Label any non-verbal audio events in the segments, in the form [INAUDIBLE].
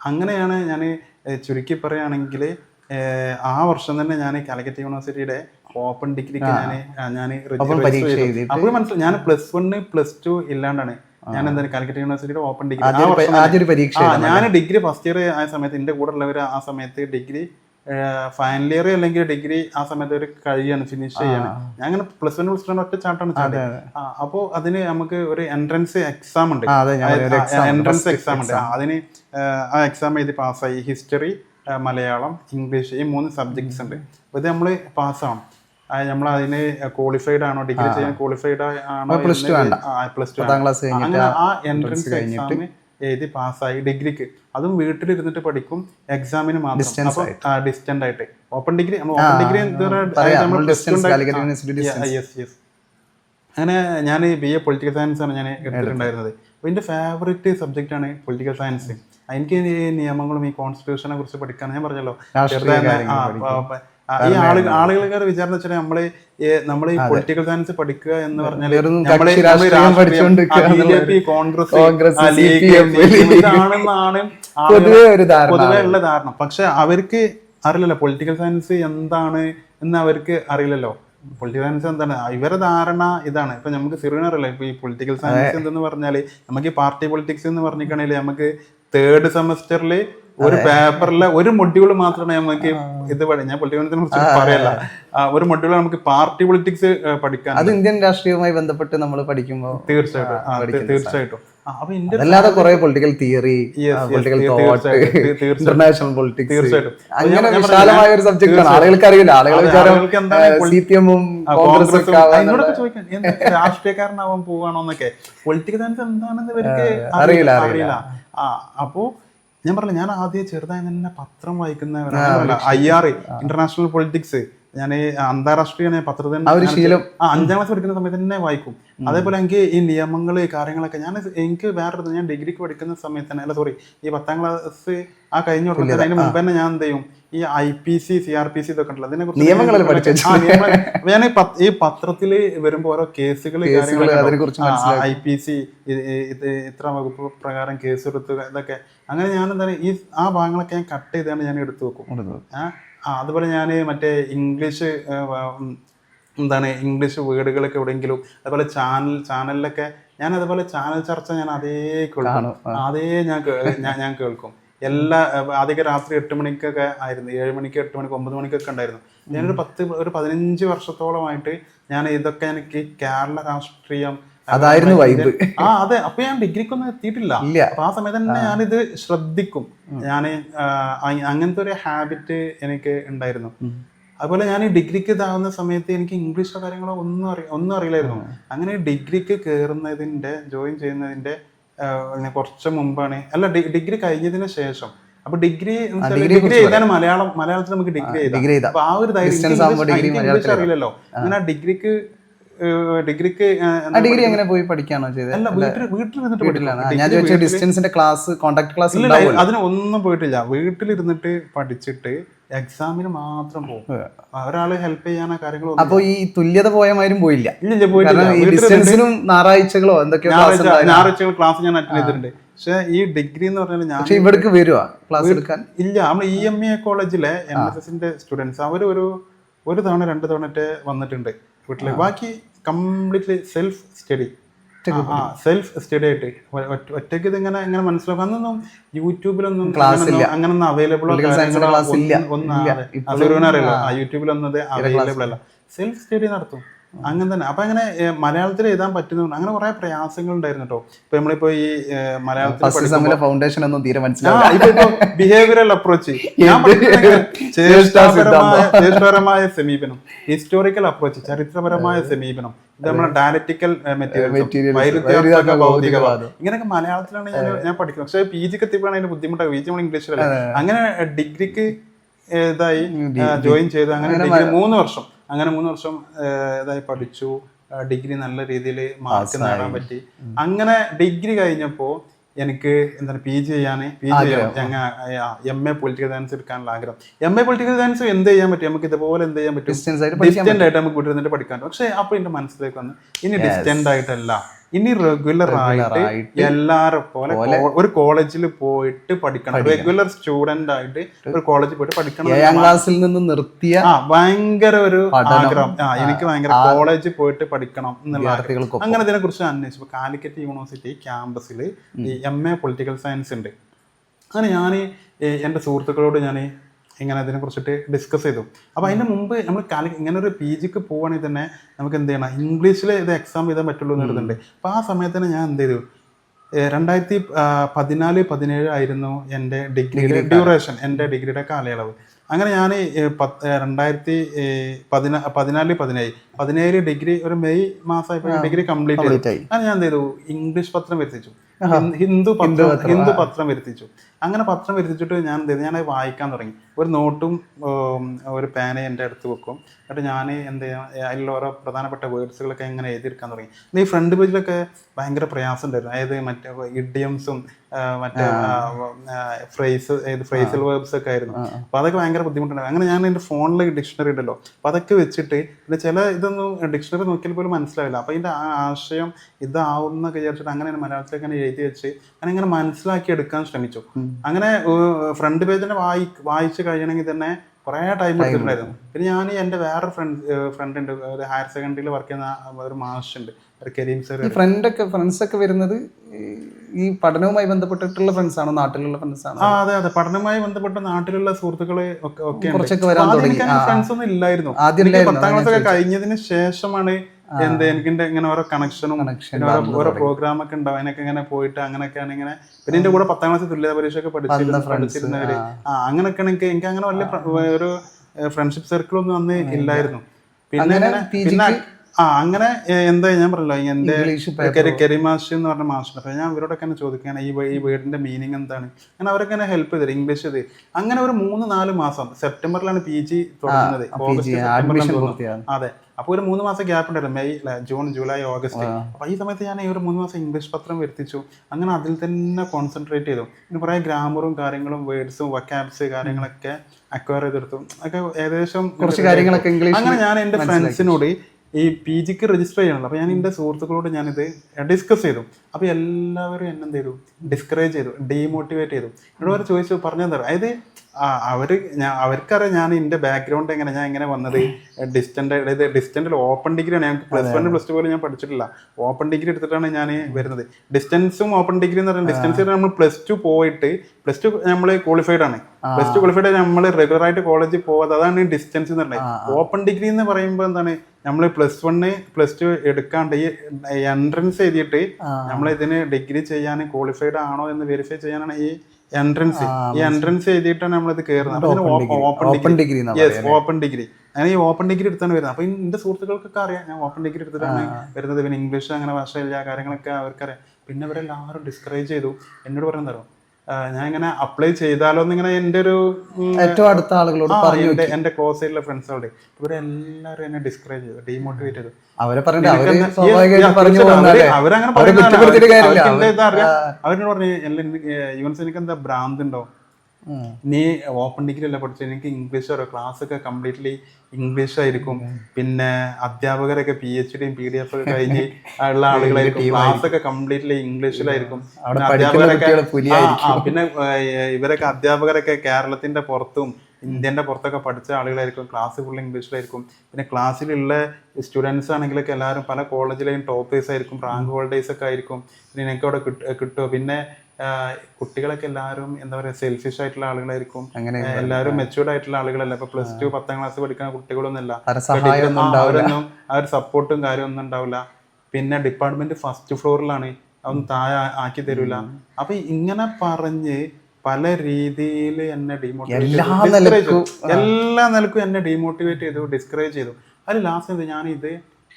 അങ്ങനെയാണ് ഞാൻ ചുരുക്കി പറയുകയാണെങ്കിൽ ആ വർഷം തന്നെ ഞാൻ കാലിക്കറ്റ് യൂണിവേഴ്സിറ്റിയുടെ ഓപ്പൺ ഡിഗ്രിക്ക് ഞാൻ ഞാൻ അപ്പോൾ മനസ്സിലായി ഞാൻ പ്ലസ് വണ് പ്ലസ് ടു ഇല്ലാണ്ടാണ് ഞാൻ എന്താണ് കാലിക്കറ്റ് യൂണിവേഴ്സിറ്റിയുടെ ഓപ്പൺ ഡിഗ്രി. ഞാൻ ഡിഗ്രി ഫസ്റ്റ് ഇയർ ആയ സമയത്ത് എന്റെ കൂടെ ഉള്ളവർ ആ സമയത്ത് ഡിഗ്രി ഫൈനൽ ഇയർ അല്ലെങ്കിൽ ഡിഗ്രി ആ സമയത്ത് ഒരു കഴിയാണ് ഫിനിഷ് ചെയ്യാണ്. ഞാൻ അങ്ങനെ പ്ലസ് വൺ പ്ലസ് ടു ഒറ്റ ചാട്ടാണ് ചാടി അപ്പോൾ അതിന് നമുക്ക് ഒരു എൻട്രൻസ് എക്സാം ഉണ്ട്. എൻട്രൻസ് എക്സാം ഉണ്ട്. അതിന് ആ, എക്സാം എഴുതി പാസ്സായി ഹിസ്റ്ററി മലയാളം ഇംഗ്ലീഷ് ഈ മൂന്ന് സബ്ജക്ട്സ് ഉണ്ട്. അപ്പോൾ ഇത് നമ്മൾ പാസ്സാവണം നമ്മൾ അതിന് ക്വാളിഫൈഡ് ആണോ ഡിഗ്രി ചെയ്യാൻ ക്വാളിഫൈഡ് ആണോ പ്ലസ് ടു അങ്ങനെ ആ എൻട്രൻസ് എക്സാം എഴുതി പാസ്സായി ഡിഗ്രിക്ക്. അതും വീട്ടിലിരുന്നിട്ട് പഠിക്കും എക്സാമിന് മാത്രം. അപ്പോൾ ഡിസ്റ്റന്റ് ആയിട്ട്. ഓപ്പൺ ഡിഗ്രി ഓപ്പൺ ഡിഗ്രി നമ്മൾ. യെസ് യെസ് അങ്ങനെ ഞാൻ ബി എ പൊളിറ്റിക്കൽ സയൻസ് ആണ് ഞാൻ എടുത്തിട്ടുണ്ടായിരുന്നത്. അപ്പോൾ എന്റെ ഫേവറേറ്റ് സബ്ജക്റ്റ് ആണ് പൊളിറ്റിക്കൽ സയൻസ് എനിക്ക് ഈ നിയമങ്ങളും ഈ കോൺസ്റ്റിറ്റ്യൂഷനെ കുറിച്ച് പഠിക്കാൻ ഞാൻ പറഞ്ഞല്ലോ. ഈ ആളുകൾ ആളുകൾക്കാർ വിചാരം വെച്ചാൽ നമ്മൾ നമ്മൾ ഈ പൊളിറ്റിക്കൽ സയൻസ് പഠിക്കുക എന്ന് പറഞ്ഞാൽ കോൺഗ്രസ് ഇതാണെന്നാണ് പൊതുവെ ഉള്ള ധാരണ. പക്ഷെ അവർക്ക് അറിയില്ലല്ലോ പൊളിറ്റിക്കൽ സയൻസ് എന്താണ് എന്ന് അവർക്ക് അറിയില്ലല്ലോ. പൊളിറ്റിക്കൽ സയൻസ് എന്താണ്? ഇവരെ ധാരണ ഇതാണ്. ഇപ്പൊ നമുക്ക് സിറിയൻ അറിയില്ല? ഇപ്പൊ ഈ പൊളിറ്റിക്കൽ സയൻസ് എന്തെന്ന് പറഞ്ഞാൽ നമുക്ക് ഈ പാർട്ടി പൊളിറ്റിക്സ് എന്ന് പറഞ്ഞിട്ടാണെങ്കിൽ നമുക്ക് തേർഡ് സെമസ്റ്ററിൽ ഒരു പേപ്പറിലെ ഒരു മൊഡ്യൂൾ മാത്രമേ നമുക്ക് ഇത് പഠി ഞാൻ പൊളിറ്റിക്കൽ കുറിച്ച് പറയല്ല. ഒരു മൊഡ്യൂൾ നമുക്ക് പാർട്ടി പൊളിറ്റിക്സ് പഠിക്കാൻ അത് ഇന്ത്യൻ രാഷ്ട്രീയവുമായി ബന്ധപ്പെട്ട് നമ്മൾ പഠിക്കുമ്പോൾ തീർച്ചയായിട്ടും. തീർച്ചയായിട്ടും. അല്ലാതെ കുറെ political theory political thought international politics തീർച്ചയായിട്ടും. അങ്ങനെ വിശാലമായ ഒരു സബ്ജക്ട് ആണ്. ആളുകൾക്ക് അറിയില്ല ആളുകൾ അതെ, വിചാരം ആളുകൾക്ക് എന്താണ് സി പി എമ്മും ആ, കോൺഗ്രസ് ഒക്കെ ആവാൻ എന്നൊക്കെ രാഷ്ട്രീയക്കാരനാവാൻ പൊളിറ്റിക്കൽ സയൻസ് എന്താണെന്ന് അറിയില്ല, അറിയില്ല. അപ്പോ ഞാൻ പറഞ്ഞു ഞാൻ ആദ്യം ചെറുതായി തന്നെ പത്രം വായിക്കുന്ന ഐ ആർ ഇന്റർനാഷണൽ പൊളിറ്റിക്സ് ഞാൻ അന്താരാഷ്ട്രീയ പത്രത്തിൽ അഞ്ചാം ക്ലാസ് പഠിക്കുന്ന സമയത്ത് തന്നെ വായിക്കും. അതേപോലെ എനിക്ക് ഈ നിയമങ്ങൾ കാര്യങ്ങളൊക്കെ ഞാൻ എനിക്ക് വേറെ ഞാൻ ഡിഗ്രിക്ക് പഠിക്കുന്ന സമയത്ത് തന്നെ അല്ല സോറി ഈ പത്താം ക്ലാസ് ആ കഴിഞ്ഞ അതിന് മുമ്പ് തന്നെ ഞാൻ എന്ത് ചെയ്യും? ഈ I P C C R P C ഇതൊക്കെ ഉണ്ടല്ലോ. അതിനെ കുറിച്ച് പഠിച്ചു ഞാൻ ഈ പത്രത്തിൽ വരുമ്പോ ഓരോ കേസുകൾ ഐ പി സി ഇത്ര വകുപ്പ് പ്രകാരം കേസ് എടുത്തു ഇതൊക്കെ. അങ്ങനെ ഞാൻ എന്താണ് ഈ ആ ഭാഗങ്ങളൊക്കെ ഞാൻ കട്ട് ചെയ്താണ് ഞാൻ എടുത്തു വെക്കും. അതുപോലെ ഞാൻ മറ്റേ ഇംഗ്ലീഷ് എന്താണ് ഇംഗ്ലീഷ് വേർഡുകളൊക്കെ എവിടെയെങ്കിലും അതുപോലെ ചാനൽ ചാനലിലൊക്കെ ഞാൻ അതുപോലെ ചാനൽ ചർച്ച ഞാൻ അതേ കേൾക്കും. അതേ ഞാൻ ഞാൻ കേൾക്കും. എല്ലാ ആദ്യമൊക്കെ രാത്രി എട്ട് മണിക്കൊക്കെ ആയിരുന്നു. ഏഴ് മണിക്ക് എട്ട് മണിക്ക് ഒമ്പത് മണിക്കൊക്കെ ഉണ്ടായിരുന്നു. ഞാനൊരു പത്ത് ഒരു പതിനഞ്ച് വർഷത്തോളമായിട്ട് ഞാൻ ഇതൊക്കെ എനിക്ക് കേരള രാഷ്ട്രീയം അതായിരുന്നു വൈബ് ആ അതെ. അപ്പൊ ഞാൻ ഡിഗ്രിക്കൊന്നും എത്തിയിട്ടില്ല. അപ്പൊ ആ സമയത്ത് തന്നെ ഞാനിത് ശ്രദ്ധിക്കും. ഞാൻ അങ്ങനത്തെ ഒരു ഹാബിറ്റ് എനിക്ക് ഉണ്ടായിരുന്നു. അതുപോലെ ഞാൻ ഡിഗ്രിക്ക് ഇതാവുന്ന സമയത്ത് എനിക്ക് ഇംഗ്ലീഷോ കാര്യങ്ങളോ ഒന്നും അറിയ ഒന്നും അറിയില്ലായിരുന്നു. അങ്ങനെ ഡിഗ്രിക്ക് കയറുന്നതിന്റെ ജോയിൻ ചെയ്യുന്നതിന്റെ കുറച്ച് മുമ്പാണ്. അല്ല ഡിഗ്രി കഴിഞ്ഞതിന് ശേഷം. അപ്പൊ ഡിഗ്രി ഡിഗ്രി എഴുതാൻ മലയാളം മലയാളത്തിൽ നമുക്ക് ഡിഗ്രി ഡിഗ്രി അപ്പൊ ആ ഒരു ഇംഗ്ലീഷ് അറിയില്ലല്ലോ. അങ്ങനെ ആ ഡിഗ്രിക്ക് ഡിഗ്രിക്ക് ഡിഗ്രി എങ്ങനെ പോയി പഠിക്കാണോ ചെയ്തത് അല്ല വീട്ടിൽ വീട്ടിലിരുന്നിട്ട് പഠിക്കില്ല ഞാൻ ചോദിച്ച ഡിസ്റ്റൻസിന്റെ ക്ലാസ് കോണ്ടാക്ട് ക്ലാസ് അതിന് ഒന്നും പോയിട്ടില്ല. വീട്ടിലിരുന്നിട്ട് പഠിച്ചിട്ട് എക്സാമിന് മാത്രം പോകും ഒരാൾ ഹെൽപ്പ് ചെയ്യാനോ കാര്യങ്ങളോ അപ്പൊ ഈ തുല്യത പോയ മാതിരും പോയില്ല. ഇല്ല, ഡിസ്റ്റൻസിനും ഞായറാഴ്ചകളോ എന്തൊക്കെയോ ഞായറാഴ്ചകൾ ക്ലാസ് ഞാൻ അറ്റൻഡ് ചെയ്തിട്ടുണ്ട്. പക്ഷെ ഈ ഡിഗ്രി എന്ന് പറഞ്ഞാൽ ഞാൻ ഇവിടേക്ക് വരുവാ ക്ലാസ് എടുക്കാൻ? ഇല്ല നമ്മൾ ഇ എം എ കോളേജിലെ എൻ എസ് എസിന്റെ സ്റ്റുഡൻസ് അവർ ഒരു ഒരു തവണ രണ്ട് തവണ വന്നിട്ടുണ്ട് വീട്ടിൽ. ബാക്കി completely self study self study ആയിട്ട്. ഒറ്റയ്ക്ക് ഇത് ഇങ്ങനെ മനസ്സിലാക്കും അന്നൊന്നും യൂട്യൂബിലൊന്നും അങ്ങനൊന്നും- അവൈലബിൾ. ഒന്നും അറിയില്ല. യൂട്യൂബിലൊന്നും അവൈലബിൾ അല്ല. സെൽഫ് സ്റ്റഡി നടത്തും. അങ്ങനെ തന്നെ. അപ്പൊ അങ്ങനെ മലയാളത്തിൽ എഴുതാൻ പറ്റുന്നുണ്ട് അങ്ങനെ കുറെ പ്രയാസങ്ങൾ ഉണ്ടായിരുന്നു കേട്ടോ. ഇപ്പൊ നമ്മളിപ്പോ ഈ മലയാളത്തിൽ ഫൗണ്ടേഷൻ ഒന്നും തീരെ ഇപ്പൊ ഇപ്പൊ ബിഹേവിയറൽ അപ്രോച്ച് ഞാൻ ചേഷ്ടാപരമായ സമീപനം. ഹിസ്റ്റോറിക്കൽ അപ്രോച്ച് ചരിത്രപരമായ സമീപനം. ഇത് നമ്മുടെ ഡയലറ്റിക്കൽ വൈരുദ്ധ്യാത്മക ഭൗതികവാദം. ഇങ്ങനെയൊക്കെ മലയാളത്തിലാണ് ഞാൻ ഞാൻ പഠിക്കുന്നത്. പക്ഷേ പി ജിക്ക് എത്തിയപ്പോഴാണ് അതിന്റെ ബുദ്ധിമുട്ടാണ്. പി ജി നമ്മൾ ഇംഗ്ലീഷിലല്ല അങ്ങനെ ഡിഗ്രിക്ക് ഇതായി ജോയിൻ ചെയ്തു അങ്ങനെ മൂന്ന് വർഷം. അങ്ങനെ മൂന്ന് വർഷം ഇതായി പഠിച്ചു. ഡിഗ്രി നല്ല രീതിയിൽ മാർക്ക് നേടാൻ പറ്റി. അങ്ങനെ ഡിഗ്രി കഴിഞ്ഞപ്പോ എനിക്ക് എന്താണ് പി ജി ചെയ്യാൻ P G M A political science എടുക്കാനുള്ള ആഗ്രഹം. എം എ പൊളിറ്റിക്കൽ സയൻസ് എന്ത് ചെയ്യാൻ പറ്റും? നമുക്ക് ഇതുപോലെ എന്ത് ചെയ്യാൻ പറ്റും? ഡിസ്റ്റൻസ് ആയിട്ട് നമുക്ക് വീട്ടിൽ നിന്നിട്ട് പഠിക്കാൻ പക്ഷേ അപ്പൊ എന്റെ മനസ്സിലേക്ക് വന്ന് ഇനി ഡിസ്റ്റന്റ് ആയിട്ടല്ല. ഇനി റെഗുലർ ആയിട്ട് എല്ലാരും പോലെ ഒരു കോളേജിൽ പോയിട്ട് പഠിക്കണം. റെഗുലർ സ്റ്റുഡന്റ് ആയിട്ട് ഒരു കോളേജിൽ പോയിട്ട് പഠിക്കണം ഏഴാം ക്ലാസ്സിൽ നിന്ന് നിർത്തിയ ഭയങ്കര ഒരു ആഗ്രഹം. ആ എനിക്ക് ഭയങ്കര കോളേജിൽ പോയിട്ട് പഠിക്കണം എന്നുള്ള അങ്ങനെ ഇതിനെ കുറിച്ച് അന്വേഷിച്ചു. കാലിക്കറ്റ് യൂണിവേഴ്സിറ്റി ക്യാമ്പസിൽ എം എ പൊളിറ്റിക്കൽ സയൻസ് ഉണ്ട്. അങ്ങനെ ഞാൻ എന്റെ സുഹൃത്തുക്കളോട് ഞാൻ ഇങ്ങനെ അതിനെ കുറിച്ചിട്ട് ഡിസ്കസ് ചെയ്തു. അപ്പോൾ അതിന് മുമ്പ് നമ്മൾ കാലി ഇങ്ങനെ ഒരു പി ജിക്ക് പോവുകയാണെങ്കിൽ തന്നെ നമുക്ക് എന്ത് ചെയ്യണം? ഇംഗ്ലീഷിൽ ഇത് എക്സാം ചെയ്താൽ പറ്റുള്ളൂ എന്ന് എഴുതുന്നുണ്ട് അപ്പോൾ ആ സമയത്ത് തന്നെ ഞാൻ എന്ത് ചെയ്തു? രണ്ടായിരത്തി പതിനാല് പതിനേഴ് ആയിരുന്നു എന്റെ ഡിഗ്രി ഡ്യൂറേഷൻ എന്റെ ഡിഗ്രിയുടെ കാലയളവ്. അങ്ങനെ ഞാൻ പത്ത് രണ്ടായിരത്തി പതിനാ പതിനാല് പതിനേഴ് പതിനേഴ് ഡിഗ്രി ഒരു മെയ് മാസമായപ്പോൾ ഡിഗ്രി കംപ്ലീറ്റ് ആയി. അങ്ങനെ ഞാൻ എന്ത് ചെയ്തു? ഇംഗ്ലീഷ് പത്രം വരുത്തിച്ചു. ഹിന്ദു- പത്രം ഹിന്ദു പത്രം വരുത്തിച്ചു. അങ്ങനെ പത്രം വരുത്തിച്ചിട്ട് ഞാൻ എന്ത് ചെയ്തു? ഞാനത് വായിക്കാൻ തുടങ്ങി. ഒരു നോട്ടും ഒരു പേനയും എന്റെ അടുത്ത് വെക്കും. എന്നിട്ട് ഞാൻ എന്ത് ചെയ്യാം അതിലുള്ള ഓരോ പ്രധാനപ്പെട്ട വേർഡ്സുകളൊക്കെ എങ്ങനെ എഴുതിയെടുക്കാൻ തുടങ്ങി. ഈ ഫ്രണ്ട് പേജിലൊക്കെ ഭയങ്കര പ്രയാസം ഉണ്ടായിരുന്നു. അതായത് മറ്റേ ഇഡിയംസും മറ്റേ ഫ്രേസ് ഫ്രേസൽ വേർബ്സ് ഒക്കെ ആയിരുന്നു. അപ്പൊ അതൊക്കെ ഭയങ്കര ബുദ്ധിമുട്ടുണ്ടായിരുന്നു. അങ്ങനെ ഞാൻ എന്റെ ഫോണിൽ ഡിക്ഷണറി ഉണ്ടല്ലോ. അപ്പൊ അതൊക്കെ വെച്ചിട്ട് പിന്നെ ചില ഇതൊന്നും ഡിക്ഷണറി നോക്കിയാൽ പോലും മനസ്സിലാവില്ല. അപ്പൊ ഇതിന്റെ ആ ആശയം ഇതാവുന്നൊക്കെ വിചാരിച്ചിട്ട് അങ്ങനെ മലയാളത്തിലേക്ക് അങ്ങനെ എഴുതി വെച്ച് അങ്ങനെ ഇങ്ങനെ മനസ്സിലാക്കി എടുക്കാൻ ശ്രമിച്ചു അങ്ങനെ ഫ്രണ്ട് പേജിനെ വായി വായിച്ച് കഴിയണമെങ്കിൽ തന്നെ കുറേ ടൈം എടുത്തിട്ടുണ്ടായിരുന്നു. പിന്നെ ഞാൻ എന്റെ വേറെ ഫ്രണ്ട് ഫ്രണ്ട് ഉണ്ട്. ഒരു ഹയർ സെക്കൻഡറിയിൽ വർക്ക് ചെയ്യുന്ന ഒരു മാഷ് ഉണ്ട്. ഒരു കരീം സർ ഫ്രണ്ടൊക്കെ ഫ്രണ്ട്സ് ഒക്കെ വരുന്നത് ഈ- പഠനവുമായി ബന്ധപ്പെട്ടിട്ടുള്ള ഫ്രണ്ട്സ് ആണോ? നാട്ടിലുള്ള ഫ്രണ്ട്സ് ആണോ? ആ അതെ അതെ. പഠനവുമായി ബന്ധപ്പെട്ട നാട്ടിലുള്ള സുഹൃത്തുക്കളെ ഒക്കെ ഫ്രണ്ട്സ് ഒന്നും ഇല്ലായിരുന്നു, പത്താം ക്ലാസ് ഒക്കെ കഴിഞ്ഞതിന് ശേഷമാണ് എന്ത് എനിക്ക് ഇങ്ങനെ ഓരോ കണക്ഷനും ഓരോ പ്രോഗ്രാം ഒക്കെ ഉണ്ടാവും. അതിനൊക്കെ ഇങ്ങനെ പോയിട്ട് അങ്ങനെയൊക്കെയാണ് ഇങ്ങനെ പിന്നെ എന്റെ കൂടെ പത്താം ക്ലാസ് തുല്യത പരീക്ഷ ഒക്കെ പഠിച്ചിരുന്നവര്. ആ. അങ്ങനെയൊക്കെ എനിക്ക് എനിക്ക് അങ്ങനെ വലിയ ഒരു ഫ്രണ്ട്ഷിപ്പ് സർക്കിൾ ഒന്നും അന്ന് ഇല്ലായിരുന്നു. പിന്നെ പിന്നെ ആ അങ്ങനെ എന്താ ഞാൻ പറഞ്ഞല്ലോ എന്റെ ഇംഗ്ലീഷ് കരി എന്ന് പറഞ്ഞ മാസ്റ്റർ അപ്പൊ ഞാൻ അവരോടൊക്കെ തന്നെ ചോദിക്കുകയാണ് ഈ ഈ വീടിന്റെ മീനിങ് എന്താണ്? അങ്ങനെ അവരൊക്കെ എന്നെ ഹെൽപ്പ് ചെയ്തത് ഇംഗ്ലീഷ് ചെയ്ത് അങ്ങനെ ഒരു മൂന്ന് നാല് മാസം സെപ്റ്റംബറിലാണ് പി ജി തുടങ്ങുന്നത്. ഓഗസ്റ്റ് സെപ്റ്റംബറിലാണ് അതെ. അപ്പോൾ ഒരു മൂന്ന് മാസം ഗ്യാപ്പ് ഉണ്ടായിരുന്നു മെയ് ജൂൺ ജൂലൈ ഓഗസ്റ്റ്. അപ്പൊ ഈ സമയത്ത് ഞാൻ ഈ ഒരു മൂന്ന് മാസം ഇംഗ്ലീഷ് പത്രം വരുത്തിച്ചു. അങ്ങനെ അതിൽ തന്നെ കോൺസെൻട്രേറ്റ് ചെയ്തു. പിന്നെ കുറെ ഗ്രാമറും കാര്യങ്ങളും വേർഡ്സും വക്കാബ്സ് കാര്യങ്ങളൊക്കെ അക്വയർ ചെയ്തെടുത്തു. ഒക്കെ ഏകദേശം കുറച്ച് കാര്യങ്ങളൊക്കെ ഇംഗ്ലീഷ് അങ്ങനെ ഞാൻ എന്റെ ഫ്രണ്ട്സിനോട് ഈ പി ജിക്ക് രജിസ്റ്റർ ചെയ്യണമല്ലോ അപ്പോൾ ഞാൻ എന്റെ സുഹൃത്തുക്കളോട് ഞാനിത് ഡിസ്കസ് ചെയ്തു. അപ്പോൾ എല്ലാവരും എന്നെ എന്ത് ചെയ്തു? ഡിസ്കറേജ് ചെയ്തു. ഡീമോട്ടിവേറ്റ് ചെയ്തു. എന്നോട് അവർ ചോദിച്ചു പറഞ്ഞു തരാം അതായത് ആ, അവർ ഞാൻ അവർക്കറിയാം ഞാൻ എന്റെ ബാക്ക്ഗ്രൗണ്ട് എങ്ങനെ ഞാൻ എങ്ങനെ വന്നത്. ഡിസ്റ്റന്റ് അതായത് ഡിസ്റ്റന്റിൽ ഓപ്പൺ ഡിഗ്രിയാണ് ഞാൻ പ്ലസ് വൺ പ്ലസ് ടു പോലും ഞാൻ പഠിച്ചിട്ടില്ല. ഓപ്പൺ ഡിഗ്രി എടുത്തിട്ടാണ് ഞാൻ വരുന്നത്. ഡിസ്റ്റൻസും ഓപ്പൺ ഡിഗ്രി എന്ന് പറയുന്നത്. ഡിസ്റ്റൻസ് നമ്മൾ പ്ലസ് ടു പോയിട്ട് പ്ലസ് ടു നമ്മൾ ക്വാളിഫൈഡ് ആണ്. പ്ലസ് ടു ക്വാളിഫൈഡ് നമ്മൾ റെഗുലർ ആയിട്ട് കോളേജിൽ പോകാതെ അതാണ് ഡിസ്റ്റൻസ് എന്ന് പറയുന്നത്. ഓപ്പൺ ഡിഗ്രി എന്ന് പറയുമ്പോൾ എന്താണ്? നമ്മൾ പ്ലസ് വണ് പ്ലസ് ടു എടുക്കാണ്ട് ഈ എൻട്രൻസ് എഴുതിയിട്ട് നമ്മൾ ഇതിന് ഡിഗ്രി ചെയ്യാൻ ക്വാളിഫൈഡ് ആണോ എന്ന് വെരിഫൈ ചെയ്യാനാണ് ഈ എൻട്രൻസ് ഈ എൻട്രൻസ് എഴുതിയിട്ടാണ് നമ്മളിത് കയറുന്നത് open degree yes open degree അങ്ങനെ ഈ ഓപ്പൺ ഡിഗ്രി എടുത്താണ് വരുന്നത്. അപ്പൊ എന്റെ സുഹൃത്തുക്കൾക്കൊക്കെ അറിയാം. ഞാൻ ഓപ്പൺ ഡിഗ്രി എടുത്തിട്ടാണ് വരുന്നത്. പിന്നെ ഇംഗ്ലീഷ് അങ്ങനെ ഭാഷയില്ല കാര്യങ്ങളൊക്കെ അവർക്കറിയാം. പിന്നെ അവരെല്ലാവരും ഡിസ്കറേജ് ചെയ്തു. എന്നോട് പറയുന്നതോ ഞാൻ ഇങ്ങനെ അപ്ലൈ ചെയ്താലോ എന്നിങ്ങനെ എന്റെ ഒരു ഏറ്റവും അടുത്ത ആളുകളോട് പറഞ്ഞു എന്റെ ക്ലോസ് ആയിട്ടുള്ള ഫ്രണ്ട്സോട് ഇവരെല്ലാവരും എന്നെ ഡിസ്കറേജ് ചെയ്തു ഡീമോട്ടിവേറ്റ് ചെയ്തു. അവരെ പറഞ്ഞു. അവരങ്ങനെ അറിയാം? അവരോട് പറഞ്ഞു യുവൻസ് എനിക്ക് എന്താ ഭ്രാന്ത് ഉണ്ടോ. നീ ഓപ്പൺ ഡിഗ്രി അല്ല പഠിച്ചു എനിക്ക് ഇംഗ്ലീഷ് അറിയാം ക്ലാസ് ഒക്കെ കംപ്ലീറ്റ്ലി ഇംഗ്ലീഷ് ആയിരിക്കും. പിന്നെ അധ്യാപകരൊക്കെ പി എച്ച് ഡിയും പി ഡി എഫ് ഒക്കെ കഴിഞ്ഞ് [LAUGHS] ഉള്ള ആളുകളായിരിക്കും. ക്ലാസ് ഒക്കെ കംപ്ലീറ്റ്ലി ഇംഗ്ലീഷിലായിരിക്കും അധ്യാപകരൊക്കെ പിന്നെ ഇവരൊക്കെ അധ്യാപകരൊക്കെ കേരളത്തിന്റെ പുറത്തും ഇന്ത്യന്റെ പുറത്തൊക്കെ പഠിച്ച ആളുകളായിരിക്കും. ക്ലാസ് ഫുൾ ഇംഗ്ലീഷിലായിരിക്കും പിന്നെ ക്ലാസ്സിലുള്ള സ്റ്റുഡൻസ് ആണെങ്കിലൊക്കെ എല്ലാവരും പല കോളേജിലെയും ടോപ്പേഴ്സ് ആയിരിക്കും. റാങ്ക് ഹോൾഡേഴ്സ് ഒക്കെ ആയിരിക്കും. പിന്നെ എനിക്ക് അവിടെ കിട്ടുക പിന്നെ കുട്ടികളൊക്കെ എല്ലാവരും എന്താ പറയുക സെൽഫിഷ് ആയിട്ടുള്ള ആളുകളായിരിക്കും. അങ്ങനെ എല്ലാവരും മെച്ചൂർഡ് ആയിട്ടുള്ള ആളുകളല്ല? ഇപ്പൊ പ്ലസ് ടു പത്താം ക്ലാസ് പഠിക്കുന്ന കുട്ടികളൊന്നുമല്ല അവരൊന്നും ആ ഒരു സപ്പോർട്ടും കാര്യമൊന്നും ഉണ്ടാവില്ല. പിന്നെ ഡിപ്പാർട്ട്മെന്റ് ഫസ്റ്റ് ഫ്ലോറിലാണ് അതൊന്നും താഴെ ആക്കി തരൂല. അപ്പൊ ഇങ്ങനെ പറഞ്ഞ് പല രീതിയിൽ എന്നെ ഡിമോട്ടിവേറ്റ് എല്ലാ നിലക്കും എന്നെ ഡിമോട്ടിവേറ്റ് ചെയ്തു ഡിസ്കറേജ് ചെയ്തു. അതിൽ ലാസ്റ്റ് എന്ത് ഞാൻ ഇത്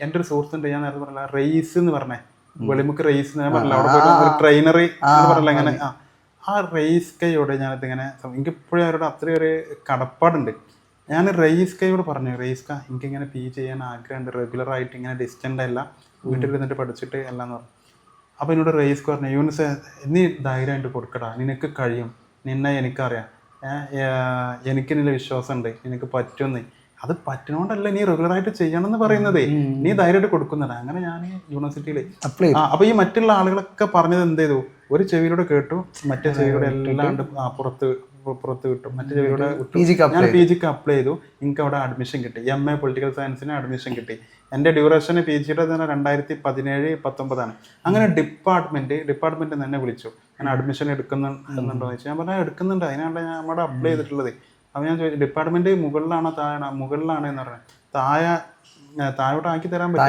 എന്റെ ഒരു സുഹൃത്തുണ്ട് ഞാൻ നേരത്തെ പറഞ്ഞ റേസ് എന്ന് പറഞ്ഞേ. വെളിമുക്ക് റേസ് ഞാൻ പറഞ്ഞില്ല അവിടെ പോയിട്ട് ട്രെയിനറി പറഞ്ഞില്ല അങ്ങനെ. ആ. റേസ് കൈയോട് ഞാനത് ഇങ്ങനെ എനിക്ക് ഇപ്പോഴും അവരോട് അത്രയും ഒരു കടപ്പാടുണ്ട്. ഞാൻ റേസ് കൈയോട് പറഞ്ഞു റേസ് കാ എനിക്ക് ഇങ്ങനെ പി ചെയ്യാൻ ആഗ്രഹമുണ്ട് റെഗുലർ ആയിട്ട് ഇങ്ങനെ ഡിസ്റ്റന്റ് അല്ല വീട്ടിൽ ഇരുന്നിട്ട് പഠിച്ചിട്ട് എല്ലാം പറഞ്ഞു. അപ്പൊ എന്നോട് റേസ് പറഞ്ഞു യൂണിസ് നീ ധൈര്യമായിട്ട് കൊടുക്കടാ നിനക്ക് കഴിയും നിന്നെ എനിക്കറിയാം എനിക്ക് നിന്നെ വിശ്വാസമുണ്ട് നിനക്ക് പറ്റുമെന്ന്. അത് പറ്റണോണ്ടല്ല നീ റെഗുലർ ആയിട്ട് ചെയ്യണം എന്ന് പറയുന്നതേ നീ ധൈര്യമായിട്ട് കൊടുക്കുന്നുണ്ട് അങ്ങനെ ഞാൻ യൂണിവേഴ്സിറ്റിയിൽ അപ്ലൈ ആ അപ്പൊ ഈ മറ്റുള്ള ആളുകളൊക്കെ പറഞ്ഞത് എന്ത് ചെയ്തു? ഒരു ചെവിയിലൂടെ കേട്ടു മറ്റേ ചെവിയിലൂടെ എല്ലാം പുറത്ത് പുറത്ത് കിട്ടും മറ്റു ചെവിയിലൂടെ ഞാൻ പി ജിക്ക് അപ്ലൈ ചെയ്തു. എനിക്ക് അവിടെ അഡ്മിഷൻ കിട്ടി. എം എ പൊളിറ്റിക്കൽ സയൻസിന് അഡ്മിഷൻ കിട്ടി. എന്റെ ഡ്യൂറേഷൻ പി ജിയുടെ തന്നെ രണ്ടായിരത്തി പതിനേഴ് പത്തൊമ്പതാണ്. അങ്ങനെ ഡിപ്പാർട്ട്മെന്റ് ഡിപ്പാർട്ട്മെന്റ് തന്നെ വിളിച്ചു. ഞാൻ അഡ്മിഷൻ എടുക്കുന്നുണ്ടോ എന്ന് ഞാൻ പറഞ്ഞാൽ എടുക്കുന്നുണ്ട്. അതിനാണ് ഞാൻ അവിടെ അപ്ലൈ ചെയ്തിട്ടുള്ളത്. അപ്പോൾ ഞാൻ ചോദിച്ചു ഡിപ്പാർട്ട്മെന്റ് മുകളിലാണോ താഴെ മുകളിലാണ് എന്ന് പറഞ്ഞു. താഴെ താഴോട്ട് ആക്കി തരാൻ പറ്റും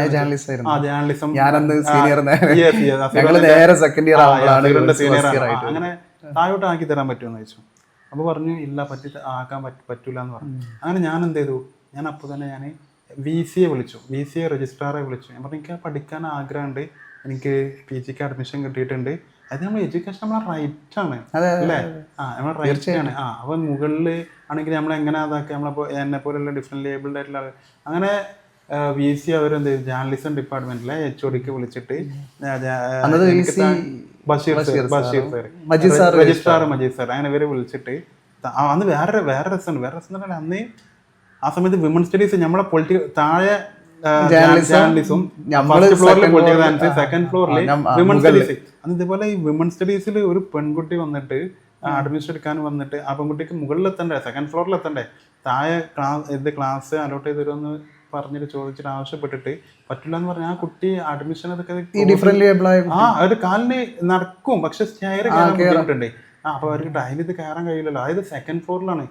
അങ്ങനെ താഴോട്ട് ആക്കി തരാൻ പറ്റുമെന്ന് ചോദിച്ചു. അപ്പോൾ പറഞ്ഞു ഇല്ല പറ്റി ആക്കാൻ പറ്റൂല എന്ന് പറഞ്ഞു. അങ്ങനെ ഞാൻ എന്ത് ചെയ്തു? ഞാൻ അപ്പൊ തന്നെ ഞാൻ വി സി എ വിളിച്ചു. വി സി എ രജിസ്ട്രാറെ വിളിച്ചു. ഞാൻ പറഞ്ഞു എനിക്ക് പഠിക്കാൻ ആഗ്രഹമുണ്ട്. എനിക്ക് പി ജിക്ക് അഡ്മിഷൻ കിട്ടിയിട്ടുണ്ട്. അത് നമ്മൾ എഡ്യൂക്കേഷൻ നമ്മളെ റൈറ്റ് ആണ്. അല്ലേ? ആ നമ്മളെ റൈറ്റ് ആണ്. ആ അപ്പം മുകളിൽ ആണെങ്കിൽ നമ്മൾ എങ്ങനെ അതാക്കി? നമ്മളിപ്പോ എന്നെ പോലെയുള്ള ഡിഫറെന്റ് ലേബിൾഡ് ആയിട്ടുള്ള അങ്ങനെ വി സി അവരെന്ത് ജേർണലിസം ഡിപ്പാർട്ട്മെന്റിലെ എച്ച് ഒടിക്ക് വിളിച്ചിട്ട് Basheer Basheer sir registrar Majeed sir അങ്ങനെ ഇവരെ വിളിച്ചിട്ട് അന്ന് വേറെ വേറെ രസമുണ്ട്. വേറെ രസം എന്ന് പറഞ്ഞാൽ അന്ന് ആ സമയത്ത് വിമൻ സ്റ്റഡീസ് നമ്മളെ പൊളിറ്റിക്കൽ താഴെ ജേർണലിസം നമ്മൾ ഫസ്റ്റ് ഫ്ലോറിൽ second political floor- science second ഫ്ലോറിൽ ആ, ഞം- ആ, വിമൻ മുകളിൽ. സ്റ്റഡീസ് അന്ന് ഇതുപോലെ ഈ വിമൺ സ്റ്റഡീസിൽ ഒരു പെൺകുട്ടി വന്നിട്ട് അഡ്മിഷൻ എടുക്കാൻ വന്നിട്ട് ആ പെൺകുട്ടിക്ക് മുകളിൽ എത്തണ്ടേ സെക്കൻഡ് ഫ്ലോറിൽ എത്തണ്ടേ? താഴെ ക്ലാസ് ഇത് ക്ലാസ് അലോട്ട് ചെയ്ത് തരുമെന്ന് പറഞ്ഞിട്ട് ചോദിച്ചിട്ട് ആവശ്യപ്പെട്ടിട്ട് പറ്റില്ല എന്ന് പറഞ്ഞാൽ ആ കുട്ടി അഡ്മിഷൻ അതൊക്കെ ആ ഒരു കാലിന് നടക്കും. പക്ഷെ സ്റ്റെയർ കയറാൻ ബുദ്ധിമുട്ടുണ്ട്. ആ അപ്പൊ അവർക്ക് ടൈം ഇത് കയറാൻ കഴിയില്ലല്ലോ. അതായത് സെക്കൻഡ് ഫ്ലോറിലാണ്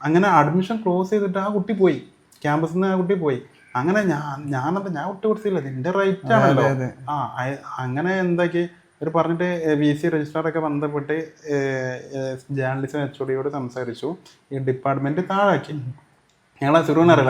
അങ്ങനെ അഡ്മിഷൻ ക്ലോസ് ചെയ്തിട്ട് ആ കുട്ടി പോയി. ക്യാമ്പസിൽ നിന്ന് ആ കുട്ടി പോയി. അങ്ങനെ ഞാൻ ഞാനത് ഞാൻ വിട്ടു കൊടുത്തില്ല നിന്റെ റൈറ്റ് ആണല്ലോ. ആ അങ്ങനെ എന്താക്കി ഒരു പറഞ്ഞിട്ട് വി സി രജിസ്ട്രാറൊക്കെ ബന്ധപ്പെട്ട് ജേർണലിസം എച്ച് ഒടിയോട് സംസാരിച്ചു. ഈ ഡിപ്പാർട്ട്മെന്റ് താഴാക്കി. ഞങ്ങളെ സുരുവിനെ. അത്.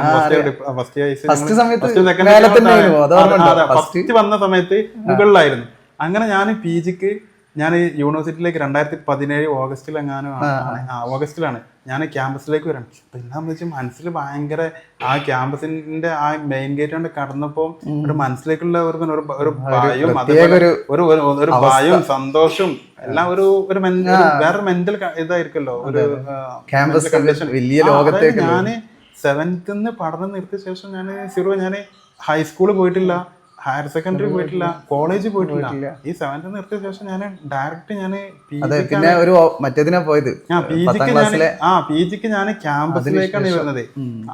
ഫസ്റ്റ് വന്ന. സമയത്ത് മുകളിലായിരുന്നു. അങ്ങനെ ഞാൻ പി ജിക്ക് ഞാൻ യൂണിവേഴ്സിറ്റിയിലേക്ക് രണ്ടായിരത്തി പതിനേഴ് ഓഗസ്റ്റിൽ എങ്ങാനും ആ. ഓഗസ്റ്റിലാണ് ഞാൻ ക്യാമ്പസിലേക്ക് വരണം പിന്നെ വെച്ച് വെച്ചാൽ മനസ്സിൽ ഭയങ്കര ആ ക്യാമ്പസിന്റെ ആ മെയിൻ ഗേറ്റ് കൊണ്ട് കടന്നപ്പോ ഒരു മനസ്സിലേക്കുള്ള ഒരു ഒരു ഭയവും ഭയം ഒരു ഒരു ഭയവും സന്തോഷവും എല്ലാം ഒരു ഒരു വേറൊരു വേറെ മെന്റൽ ഇതായിരിക്കല്ലോ ഒരു ക്യാമ്പസ് കണ്ടീഷൻ വലിയ ലോകത്തേക്ക് ഞാൻ സെവൻത്ത് പഠനം നിർത്തിയ ശേഷം ഞാൻ സീറോ ഞാൻ ഹൈസ്കൂളിൽ പോയിട്ടില്ല. ഹയർ സെക്കൻഡറി പോയിട്ടില്ല കോളേജ് പോയിട്ടില്ല. ഈ സെവൻത്ത് നിർത്തിയ ശേഷം ഞാൻ ഡയറക്റ്റ് ഞാൻ അതെ പിന്നെ ഒരു മറ്റേതിനാ പോയത്? ആ പി ജിക്ക് ഞാൻ ക്യാമ്പസിലേക്കാണ് വരുന്നത്.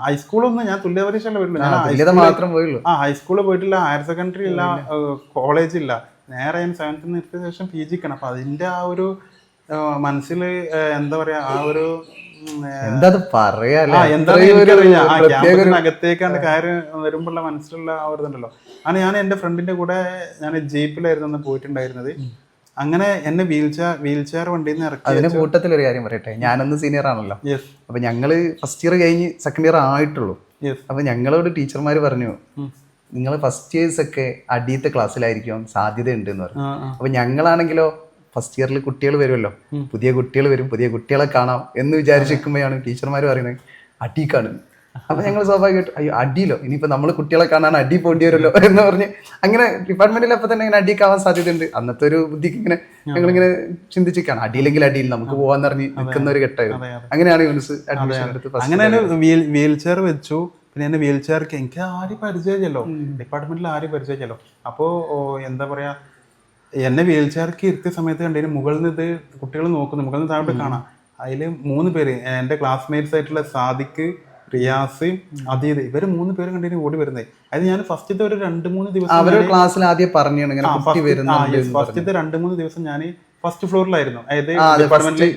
ഹൈസ്കൂളൊന്നും ഞാൻ തുല്യ പരീക്ഷയല്ല ഞാൻ മാത്രം പോയുള്ളൂ. ആ ഹൈസ്കൂളിൽ പോയിട്ടില്ല ഹയർ സെക്കൻഡറി ഇല്ല കോളേജ് ഇല്ല. നേരെ ഞാൻ സെവൻത്ത് നിർത്തിയ ശേഷം പി ജിക്കാണ് അപ്പൊ അതിന്റെ ആ ഒരു മനസ്സിൽ എന്താ പറയാ ആ ഒരു എന്താ പറയാ അകത്തേക്കാണ്ട് കയറി വരുമ്പോഴുള്ള മനസ്സിലുള്ള ആ ഒരു ഇതുണ്ടല്ലോ. അങ്ങനെ ഞാൻ എന്റെ ഫ്രണ്ടിന്റെ കൂടെ ഞാൻ ജീപ്പിലായിരുന്നു അന്ന് പോയിട്ടുണ്ടായിരുന്നത്. അങ്ങനെ എന്നെ വീൽ ചെയർ വീൽ ചെയർ വണ്ടിയിൽ നിന്ന് ഇറക്കി അതിന്റെ കൂട്ടത്തിൽ ഒരു കാര്യം പറയട്ടെ? ഞാനന്ന് സീനിയർ ആണല്ലോ. അപ്പൊ ഞങ്ങൾ ഫസ്റ്റ് ഇയർ കഴിഞ്ഞ് സെക്കൻഡ് ഇയർ ആയിട്ടുള്ളൂ. അപ്പൊ ഞങ്ങളോട് ടീച്ചർമാർ പറഞ്ഞു നിങ്ങൾ ഫസ്റ്റ് ഇയേഴ്സ് ഒക്കെ അടിയത്തെ ക്ലാസ്സിലായിരിക്കും സാധ്യത ഉണ്ട് എന്ന് പറഞ്ഞു അപ്പൊ ഞങ്ങളാണെങ്കിലോ ഫസ്റ്റ് ഇയറിൽ കുട്ടികൾ വരുമല്ലോ. പുതിയ കുട്ടികൾ വരും പുതിയ കുട്ടികളെ കാണാം എന്ന് വിചാരിച്ചിരിക്കുമ്പോഴാണ് ടീച്ചർമാർ പറയുന്നത് അടിക്കാണ് അപ്പൊ ഞങ്ങൾ സ്വാഭാവികമായിട്ട് അയ്യോ അടിയിലോ? ഇനിയിപ്പോ നമ്മൾ കുട്ടികളെ കാണാൻ അടി പോണ്ടി വരുമല്ലോ? എന്ന് പറഞ്ഞ് അങ്ങനെ ഡിപ്പാർട്ട്മെന്റിൽ അപ്പൊ തന്നെ ഇങ്ങനെ അടിയൊക്കെ സാധ്യതയുണ്ട്. അന്നത്തെ ഒരു ബുദ്ധിക്ക് ഇങ്ങനെ ഞങ്ങൾ ഇങ്ങനെ ചിന്തിച്ചിരിക്കുകയാണ്. അടിയില്ലെങ്കിൽ അടിയിൽ നമുക്ക് പോവാന്ന് പറഞ്ഞ് നിൽക്കുന്ന ഒരു ഘട്ടമായിരുന്നു. അങ്ങനെയാണ് യൂണിസ് അഡ്മിഷൻ എടുത്ത് അങ്ങനെ വീൽ വീൽ ചെയർ വെച്ചു. പിന്നെ എന്നെ വീൽ ചെയർക്ക് എനിക്ക് ആരും പരിചയമില്ലല്ലോ. ഡിപ്പാർട്ട്മെന്റിൽ ആരും പരിചയമില്ലല്ലോ. അപ്പോൾ എന്താ പറയാ എന്നെ വീൽ ചെയർക്ക് ഇരുത്തിയ സമയത്ത് കണ്ടതിന് മുകളിൽ നിന്ന് ഇത് കുട്ടികൾ നോക്കുന്നു. മുകളിൽ നിന്ന് താഴോട്ട് കാണാം. അതിൽ മൂന്ന് പേര് എന്റെ ക്ലാസ്മേറ്റ്സ് ആയിട്ടുള്ള സാദിഖ് റിയാസ് അതീത് ഇവർ മൂന്ന് പേര് കണ്ടിന്യൂ ഓടി വരുന്നത് അത് ഞാൻ ഫസ്റ്റത്തെ ഒരു രണ്ട് മൂന്ന് ദിവസം അവരുടെ ക്ലാസ്സിൽ ആദ്യം പറഞ്ഞാണ് ഫസ്റ്റത്തെ രണ്ട് മൂന്ന് ദിവസം ഞാൻ ഫസ്റ്റ് ഫ്ലോറിലായിരുന്നു. അതായത് ഡിപ്പാർട്ട്മെന്റിൽ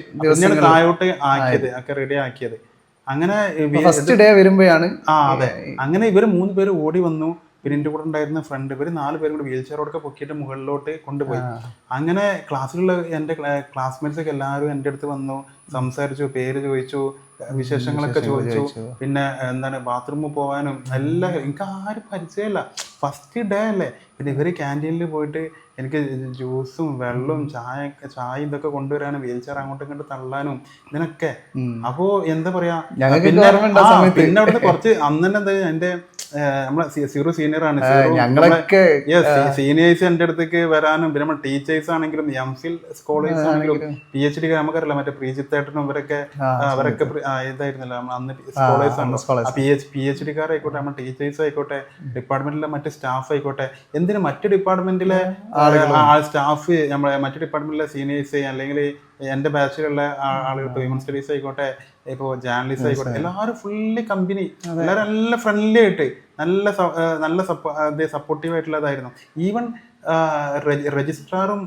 താഴോട്ട് ആക്കിയത് ഒക്കെ റെഡി ആക്കിയത്. അങ്ങനെ ഫസ്റ്റ് ഡേ വരുമ്പോഴാണ് ആ അതെ. അങ്ങനെ ഇവർ മൂന്ന് പേര് ഓടി വന്നു. പിന്നെ എന്റെ കൂടെ ഉണ്ടായിരുന്ന ഫ്രണ്ട് ഇവർ നാല് പേരും കൂടി വീൽ ചെയറോടൊക്കെ പൊക്കിയിട്ട് മുകളിലോട്ട് കൊണ്ടുപോയി. അങ്ങനെ ക്ലാസ്സിലുള്ള എന്റെ ക്ലാസ്മേറ്റ്സ് ഒക്കെ എല്ലാവരും എന്റെ അടുത്ത് വന്നു സംസാരിച്ചു പേര് ചോദിച്ചു. വിശേഷങ്ങളൊക്കെ ചോദിച്ചു. പിന്നെ എന്താണ് ബാത്റൂമിൽ പോകാനും എല്ലാം എനിക്ക് ആരും പരിചയമല്ല. ഫസ്റ്റ് ഡേ അല്ലേ? പിന്നെ ഇവർ ക്യാന്റീനിൽ പോയിട്ട് എനിക്ക് ജ്യൂസും വെള്ളവും ചായ ചായ ഇതൊക്കെ കൊണ്ടുവരാനും വീൽ ചെയർ അങ്ങോട്ടും ഇങ്ങോട്ട് തള്ളാനും ഇതിനൊക്കെ. അപ്പോ എന്താ പറയാ? പിന്നെ. പിന്നെ അവിടുന്ന് കുറച്ച് അന്ന് തന്നെ എന്താ എന്റെ നമ്മളെ സീറോ സീനിയർ ആണ്. ഞങ്ങളൊക്കെ സീനിയേഴ്സ് എന്റെ അടുത്തേക്ക് വരാനും പിന്നെ നമ്മൾ ടീച്ചേഴ്സ് ആണെങ്കിലും എം ഫിൽ സ്കോളേഴ്സ് ആണെങ്കിലും പി എച്ച് ഡി നമുക്കറിയില്ല മറ്റേ പ്രീജിത്തേട്ടനും അവരൊക്കെ പ്രി- ഇതായിരുന്നല്ലോ അന്ന് സ്കോളേഴ്സ് ആണ്. പി എച്ച് പി എച്ച് ഡിക്കാരായിക്കോട്ടെ നമ്മൾ ടീച്ചേഴ്സ് ആയിക്കോട്ടെ ഡിപ്പാർട്ട്മെന്റിലെ മറ്റ് സ്റ്റാഫ് ആയിക്കോട്ടെ എന്തിനും മറ്റ് ഡിപ്പാർട്ട്മെന്റിലെ സ്റ്റാഫ് നമ്മളെ മറ്റ് ഡിപ്പാർട്ട്മെന്റിലെ സീനിയേഴ്സ് അല്ലെങ്കിൽ എന്റെ ബാച്ചിലുള്ള ആളുകൾ ഹ്യൂമൻ സ്റ്റഡീസ് ആയിക്കോട്ടെ ഇപ്പൊ ജേർണലിസ്റ്റ് ആയിക്കോട്ടെ എല്ലാവരും ഫുള്ളി കമ്പനി എല്ലാവരും നല്ല ഫ്രണ്ട്ലി ആയിട്ട് നല്ല നല്ല സപ്പോർട്ടീവ് ആയിട്ടുള്ളതായിരുന്നു. ഈവൻ രജിസ്ട്രാറും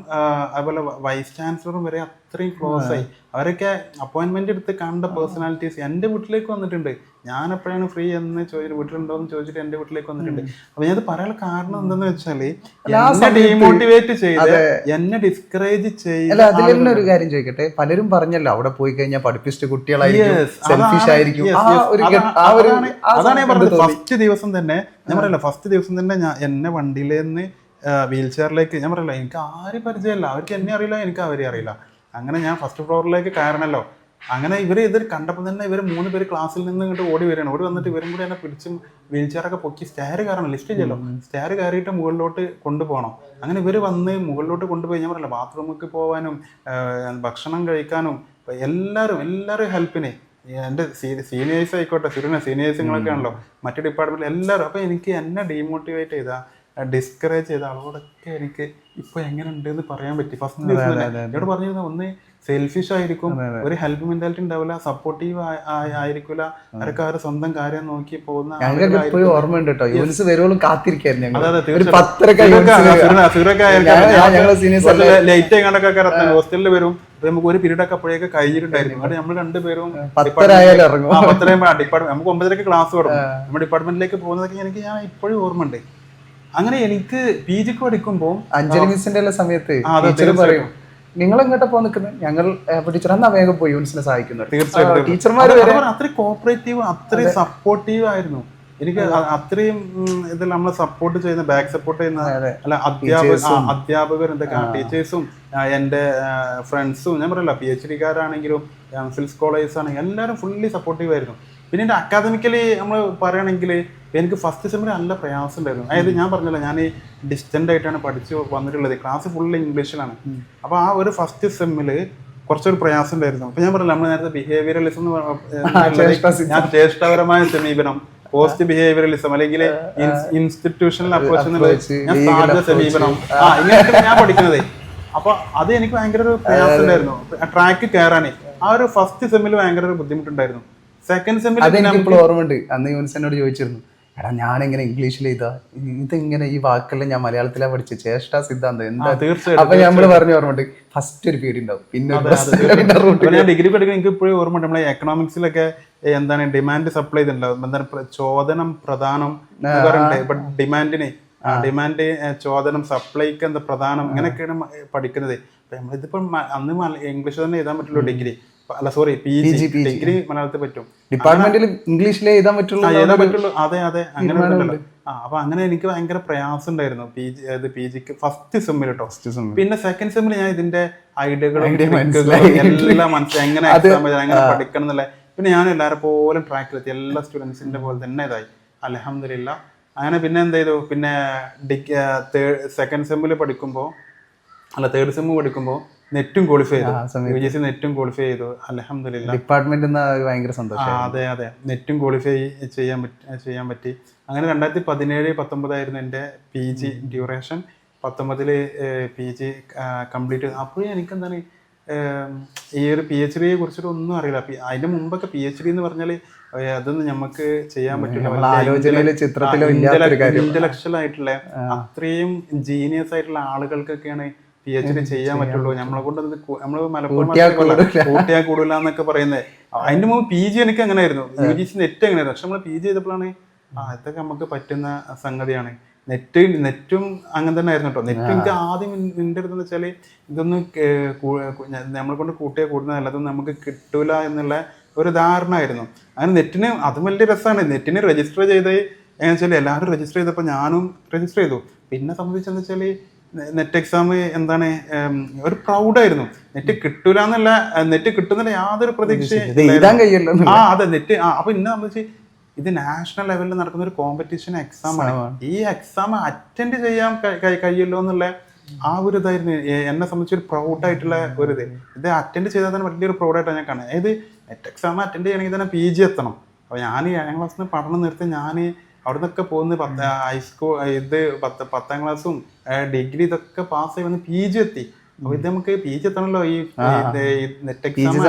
അതുപോലെ വൈസ് ചാൻസലറും വരെ അത്രയും ക്ലോസ് ആയി. അവരൊക്കെ അപ്പോയിന്റ്മെന്റ് എടുത്ത് കണ്ട പേഴ്സണാലിറ്റീസ് എന്റെ വീട്ടിലേക്ക് വന്നിട്ടുണ്ട്. ഞാൻ എപ്പോഴാണ് ഫ്രീ എന്ന് ചോദിച്ചിട്ട് വീട്ടിലുണ്ടോ എന്ന് ചോദിച്ചിട്ട് എന്റെ വീട്ടിലേക്ക് വന്നിട്ടുണ്ട്. അപ്പൊ ഞാൻ പറയാനുള്ള കാരണം എന്തെന്ന് വെച്ചാൽ എന്നെ ഡീമോട്ടിവേറ്റ് ചെയ്ത് എന്നെ ഡിസ്കറേജ് ചെയ്ത് അല്ല അതിൽ തന്നെ ഒരു കാര്യം ചോദിക്കട്ടെ. പലരും പറഞ്ഞല്ലോ അവിടെ പോയി കഴിഞ്ഞാൽ പഠിപ്പിച്ച കുട്ടികളായിരിക്കും സെൽഫിഷ് ആയിരിക്കും. അതാണ് ഞാൻ പറഞ്ഞത്. ഫസ്റ്റ് ദിവസം തന്നെ ഞാൻ പറയല്ലോ ഫസ്റ്റ് ദിവസം തന്നെ ഞാൻ എന്നെ വണ്ടിയിലേന്ന് വീൽ ചെയറിലേക്ക് ഞാൻ പറയില്ല എനിക്ക് ആരും പരിചയമില്ല. അവർക്ക് എന്നെ അറിയില്ല എനിക്ക് അവരെ അറിയില്ല. അങ്ങനെ ഞാൻ ഫസ്റ്റ് ഫ്ലോറിലേക്ക് കയറണല്ലോ. അങ്ങനെ ഇവർ ഇത് കണ്ടപ്പോൾ തന്നെ ഇവർ മൂന്ന് പേര് ക്ലാസ്സിൽ നിന്ന് ഇങ്ങോട്ട് ഓടി വരികയാണ്. ഓടി വന്നിട്ട് ഇവരും കൂടി എന്നെ പിടിച്ചും വീൽ ചെയറൊക്കെ പൊക്കി സ്റ്റെയർ കയറണം ലിസ്റ്റ് ചെയ്യല്ലോ. സ്റ്റെയർ കയറിയിട്ട് മുകളിലോട്ട് കൊണ്ടുപോകണം. അങ്ങനെ ഇവർ വന്ന് മുകളിലോട്ട് കൊണ്ടുപോയി. ഞാൻ പറയില്ല ബാത്റൂമിലേക്ക് പോകാനും ഭക്ഷണം കഴിക്കാനും എല്ലാവരും എല്ലാവരും ഹെൽപ്പിനെ എന്റെ സീനിയേഴ്സ് ആയിക്കോട്ടെ സുരുന സീനിയേഴ്സുകളൊക്കെ ആണല്ലോ. മറ്റു ഡിപ്പാർട്ട്മെന്റിൽ എല്ലാവരും. അപ്പോൾ എനിക്ക് എന്നെ ഡീമോട്ടിവേറ്റ് ചെയ്ത ഡിസ്കറേജ് ചെയ്ത ആളോടൊക്കെ എനിക്ക് ഇപ്പൊ എങ്ങനെ ഉണ്ട് എന്ന് പറയാൻ പറ്റി ഫസ്റ്റ് എന്നോട് പറഞ്ഞിരുന്ന ഒന്ന് സെൽഫിഷ് ആയിരിക്കും ഒരു ഹെൽപ്പ് മെന്റാലിറ്റി ഉണ്ടാവില്ല സപ്പോർട്ടീവ് ആയിരിക്കില്ല അവരൊക്കെ അവരുടെ സ്വന്തം കാര്യം നോക്കി പോകുന്ന. ഇപ്പോഴും ഓർമ്മയുണ്ട് കേട്ടോ യൂണിസ് വരുവോളും കാത്തിരിക്കായിരുന്നു late ഹോസ്റ്റലിൽ വരും. നമുക്ക് ഒരു പീരീഡ് ഒക്കെ അപ്പോഴേക്ക് കഴിഞ്ഞിട്ടുണ്ടായിരുന്നു. അവിടെ നമ്മൾ രണ്ടുപേരും ഡിപ്പാർട്ട്മെന്റ് നമുക്ക് ഒമ്പതരക്ക് ക്ലാസ് തുടങ്ങും. നമ്മുടെ ഡിപ്പാർട്ട്മെന്റിലേക്ക് പോകുന്നതൊക്കെ എനിക്ക് ഞാൻ ഇപ്പോഴും ഓർമ്മയുണ്ട്. അങ്ങനെ എനിക്ക് പി ജിക്ക് പഠിക്കുമ്പോൾ അഞ്ജലി മിസ്സിന്റെ എല്ലാം സമയത്ത് ടീച്ചർ പറയും നിങ്ങൾ എങ്ങോട്ടാ പോ നിൽക്കുന്നത്? ഞങ്ങൾ ടീച്ചർ എന്നാ വേഗം പോയി യൂണിസിനെ സഹായിക്കുന്നത് തീർച്ചയായിട്ടും ടീച്ചർമാർ അത്ര അത്രയും കോപ്പറേറ്റീവ് അത്രയും സപ്പോർട്ടീവ് ആയിരുന്നു. എനിക്ക് അത്രയും ഇതിൽ നമ്മളെ സപ്പോർട്ട് ചെയ്യുന്ന ബാക്ക് സപ്പോർട്ട് ചെയ്യുന്ന അല്ല അധ്യാപക അധ്യാപകർ എന്തൊക്കെ ടീച്ചേഴ്സും എന്റെ ഫ്രണ്ട്സും ഞാൻ പറയല പി എച്ച് ഡിക്കാരാണെങ്കിലും കോളേജ് ഫിൽ സ്കോളേഴ്സ് ആണെങ്കിലും എല്ലാവരും ഫുള്ളി സപ്പോർട്ടീവ് ആയിരുന്നു. പിന്നെ എന്റെ അക്കാദമിക്കലി നമ്മൾ പറയുകയാണെങ്കിൽ എനിക്ക് ഫസ്റ്റ് സെമ്മിൽ നല്ല പ്രയാസം ഉണ്ടായിരുന്നു. അതായത് ഞാൻ പറഞ്ഞല്ലോ ഞാൻ ഡിസ്റ്റന്റ് ആയിട്ടാണ് പഠിച്ച് വന്നിട്ടുള്ളത്. ക്ലാസ് ഫുൾ ഇംഗ്ലീഷിലാണ്. അപ്പോൾ ആ ഒരു ഫസ്റ്റ് സെമ്മിൽ കുറച്ചൊരു പ്രയാസം ഉണ്ടായിരുന്നു. അപ്പോൾ ഞാൻ പറഞ്ഞില്ല നമ്മൾ നേരത്തെ ബിഹേവിയറലിസം ഞാൻ ചേഷ്ടപരമായ സമീപനം പോസ്റ്റ് ബിഹേവിയറലിസം അല്ലെങ്കിൽ ഇൻസ്റ്റിറ്റ്യൂഷണൽ അപ്രോച്ച് എന്നുള്ളത് ഞാൻ സമീപനം. ആ. ഇങ്ങനെയൊക്കെ ഞാൻ പഠിക്കുന്നത്. അപ്പൊ അത് എനിക്ക് ഭയങ്കര ഒരു പ്രയാസം ഉണ്ടായിരുന്നു. ട്രാക്ക് കയറാനേ. ആ ഒരു ഫസ്റ്റ് സെമ്മിൽ ഭയങ്കര ഒരു ബുദ്ധിമുട്ടുണ്ടായിരുന്നു. സെക്കൻഡ് സെമ്മിൽ അതെനിക്കിപ്പോൾ ഓർമ്മയുണ്ട്. അന്ന് യൂണിസ് എന്നോട് ചോദിച്ചിരുന്നു എടാ ഞാൻ എങ്ങനെ ഇംഗ്ലീഷിൽ ഇതാ? ഇതെങ്ങനെ ഈ വാക്കെല്ലാം ഞാൻ മലയാളത്തിലാ പഠിച്ച? ചേഷ്ട സിദ്ധാന്തം. എന്താ അപ്പൊ നമ്മൾ പറഞ്ഞു ഓർമ്മയുണ്ട്. ഫസ്റ്റ് ഒരു പീരീഡ് ഉണ്ടാവും പിന്നെ ഞാൻ ഡിഗ്രി പഠിക്കുന്ന എനിക്ക് ഇപ്പോഴും ഓർമ്മയുണ്ട്. നമ്മളെ എക്കണോമിക്സിലൊക്കെ എന്താണ് ഡിമാൻഡ് സപ്ലൈ ഇതുണ്ടാവും എന്താണ് ചോദനം പ്രധാനം ഇപ്പൊ ഡിമാൻഡിന് ഡിമാൻഡ് ചോദനം സപ്ലൈക്ക് എന്താ പ്രധാനം? ഇങ്ങനെയൊക്കെയാണ് പഠിക്കുന്നത്. അപ്പൊ നമ്മളിതിപ്പോ അന്ന് ഇംഗ്ലീഷ് തന്നെ എഴുതാൻ പറ്റുള്ളൂ ഡിഗ്രി അല്ല സോറി പി ജി ഡിഗ്രി മലയാളത്തിൽ പറ്റും. ഡിപ്പാർട്ട്മെന്റിൽ ഇംഗ്ലീഷിലേ എഴുതാൻ പറ്റുള്ളൂ എഴുതാൻ പറ്റുള്ളൂ. അതെ അതെ അങ്ങനെ ആ അപ്പൊ അങ്ങനെ എനിക്ക് ഭയങ്കര പ്രയാസം ഉണ്ടായിരുന്നു. പി ജി അത് പി ജിക്ക് ഫസ്റ്റ് സെമ്മിൽ കേട്ടോ പിന്നെ സെക്കൻഡ് സെമ്മിൽ ഞാൻ ഇതിന്റെ ഐഡിയകളും എല്ലാം മനസ്സിലായി. എങ്ങനെ എങ്ങനെ പഠിക്കണം എന്നുള്ള പിന്നെ ഞാൻ എല്ലാവരും പോലും ട്രാക്കിലെത്തി എല്ലാ സ്റ്റുഡൻസിന്റെ പോലെ തന്നെ ഇതായി. അലഹമില്ല അങ്ങനെ പിന്നെ എന്ത് ചെയ്തു? പിന്നെ സെക്കൻഡ് സെമ്മിൽ പഠിക്കുമ്പോൾ അല്ല തേർഡ് സെമ്മ് പഠിക്കുമ്പോൾ നെറ്റും ക്വാളിഫൈ ചെയ്തു. യു ജി സി നെറ്റും ക്വാളിഫൈ ചെയ്തു. അലഹമില്ല ഡിപ്പാർട്ട്മെന്റ് ഭയങ്കര സന്തോഷം അതെ അതെ. നെറ്റും ക്വാളിഫൈ ചെയ്യാൻ പറ്റി ചെയ്യാൻ പറ്റി. അങ്ങനെ രണ്ടായിരത്തി പതിനേഴ് പത്തൊമ്പതായിരുന്നു എന്റെ പി ജി ഡ്യൂറേഷൻ പത്തൊമ്പതിൽ പി ജി കംപ്ലീറ്റ് അപ്പോഴും എനിക്കെന്താണ് എന്താണ് ഈ ഒരു പി എച്ച് ഡിയെ കുറിച്ചിട്ട് ഒന്നും അറിയില്ല. അതിന്റെ മുമ്പൊക്കെ പി എച്ച് ഡി എന്ന് പറഞ്ഞാൽ അതൊന്നും നമുക്ക് ചെയ്യാൻ പറ്റില്ല. ഇന്റലക്ച്വൽ ആയിട്ടുള്ള അത്രയും ജീനിയസ് ആയിട്ടുള്ള ആളുകൾക്കൊക്കെയാണ് പി എച്ച് ഡി ചെയ്യാൻ പറ്റുള്ളൂ. നമ്മളെ കൊണ്ട് അത് നമ്മൾ മലപ്പുറം കൂട്ടിയാ കൂടില്ല എന്നൊക്കെ പറയുന്നത് അതിന്റെ മുമ്പ് പി ജി എനിക്ക് അങ്ങനെ ആയിരുന്നു യു ജി സി നെറ്റ് എങ്ങനെയായിരുന്നു പക്ഷെ നമ്മൾ പി ജി ചെയ്തപ്പോഴാണ് ആ ഇതൊക്കെ നമുക്ക് പറ്റുന്ന സംഗതിയാണ്. നെറ്റ് നെറ്റും അങ്ങനെ തന്നെ ആയിരുന്നു കേട്ടോ. നെറ്റ് എനിക്ക് ആദ്യം നിന്റെ അടുത്ത് വെച്ചാൽ ഇതൊന്നും നമ്മളെ കൊണ്ട് കൂട്ടിയാൽ കൂടുന്നതല്ല അതൊന്നും നമുക്ക് കിട്ടൂല എന്നുള്ള ഒരു ധാരണ ആയിരുന്നു. അങ്ങനെ നെറ്റിന് അതും വലിയ രസമാണ്. നെറ്റിന് രജിസ്റ്റർ ചെയ്ത് എങ്ങനെ വെച്ചാൽ എല്ലാവരും രജിസ്റ്റർ ചെയ്തപ്പോൾ ഞാനും രജിസ്റ്റർ ചെയ്തു. പിന്നെ സംബന്ധിച്ചെന്ന് വെച്ചാൽ നെറ്റ് എക്സാം എന്താണ് ഒരു പ്രൗഡായിരുന്നു. നെറ്റ് കിട്ടൂല എന്നല്ല നെറ്റ് കിട്ടുന്നില്ല യാതൊരു പ്രതീക്ഷയും എഴുതാൻ ആ അതെ നെറ്റ് ആ അപ്പൊ ഇന്ന് നമ്മൾ ഇത് നാഷണൽ ലെവലിൽ നടക്കുന്ന ഒരു കോമ്പറ്റീഷൻ എക്സാം ആണ്. ഈ എക്സാം അറ്റൻഡ് ചെയ്യാൻ കഴി- കഴി- എന്നുള്ള ആ ഒരു ഇതായിരുന്നു. എന്നെ സംബന്ധിച്ച് ഒരു പ്രൗഡായിട്ടുള്ള ഒരു ഇത്. ഇത് അറ്റൻഡ് ചെയ്താൽ തന്നെ വലിയൊരു പ്രൗഡായിട്ടാണ് ഞാൻ കാണുന്നത്. അതായത് നെറ്റ് എക്സാം അറ്റൻഡ് ചെയ്യണമെങ്കിൽ തന്നെ പി ജി എത്തണം. അപ്പോൾ ഞാൻ ഏഴാം ക്ലാസ്സിൽ നിന്ന് പഠനം നിർത്തി ഞാൻ അവിടെ നിന്നൊക്കെ പോകുന്ന പത്ത് ഹൈസ്കൂൾ ഇത് പത്ത് പത്താം ക്ലാസ്സും ഡിഗ്രി ഇതൊക്കെ പാസ് വന്ന് പി ജി എത്തി. അപ്പൊ ഇത് നമുക്ക് പി ജി എത്തണല്ലോ ഈ നെറ്റ് എക്സാം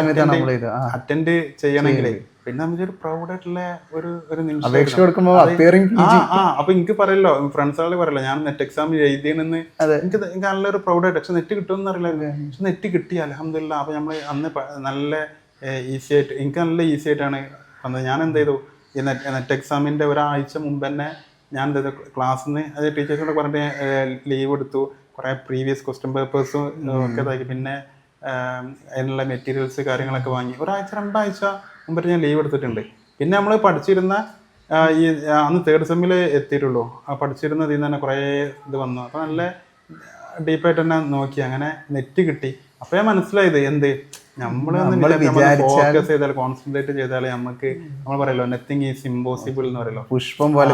അറ്റൻഡ് ചെയ്യണമെങ്കിൽ പിന്നെ നമുക്ക് ഒരു പ്രൗഡ് ആയിട്ടുള്ള ഒരു ഒരു നിമിഷം അപ്പൊ എനിക്ക് പറയല്ലോ ഫ്രണ്ട്സുകളെ പറയല്ലോ ഞാൻ നെറ്റ് എക്സാം എഴുതിയെന്ന്. എനിക്ക് എനിക്ക് നല്ലൊരു പ്രൗഡായിട്ട് പക്ഷെ നെറ്റ് കിട്ടുമെന്ന് അറിയില്ല. പക്ഷെ നെറ്റ് കിട്ടി അലഹമില്ല അപ്പൊ നമ്മൾ അന്ന് നല്ല ഈസി ആയിട്ട് എനിക്ക് നല്ല ഈസി ആയിട്ടാണ് വന്നത്. ഞാൻ എന്ത് ചെയ്തു? ഈ നെറ്റ് നെറ്റ് എക്സാമിന്റെ ഒരാഴ്ച മുമ്പ് തന്നെ ഞാൻ ക്ലാസ്സിൽ നിന്ന് അത് ടീച്ചേഴ്സിനോട് പറഞ്ഞിട്ട് ലീവ് എടുത്തു. കുറേ പ്രീവിയസ് ക്വസ്റ്റ്യൻ പേപ്പേഴ്സും ഒക്കെ ഇതാക്കി. പിന്നെ അതിനുള്ള മെറ്റീരിയൽസ് കാര്യങ്ങളൊക്കെ വാങ്ങി. ഒരാഴ്ച രണ്ടാഴ്ച മുമ്പ് ഞാൻ ലീവ് എടുത്തിട്ടുണ്ട്. പിന്നെ നമ്മൾ പഠിച്ചിരുന്ന ഈ അന്ന് തേർഡ് സെമ്മിൽ എത്തിയിട്ടുള്ളൂ. ആ പഠിച്ചിരുന്ന ഇതിൽ നിന്ന് തന്നെ കുറേ ഇത് വന്നു. അപ്പോൾ നല്ല ഡീപ്പായിട്ട് തന്നെ നോക്കി. അങ്ങനെ നെറ്റ് കിട്ടി. അപ്പോഴേ മനസ്സിലായത് എന്ത്? നമ്മൾ ചെയ്താൽ കോൺസെൻട്രേറ്റ് ചെയ്താൽ നമുക്ക് നമ്മൾ പറയല്ലോ നത്തിങ് ഈസ് ഇമ്പോസിബിൾ എന്ന് പറയല്ലോ. പുഷ്പം പോലെ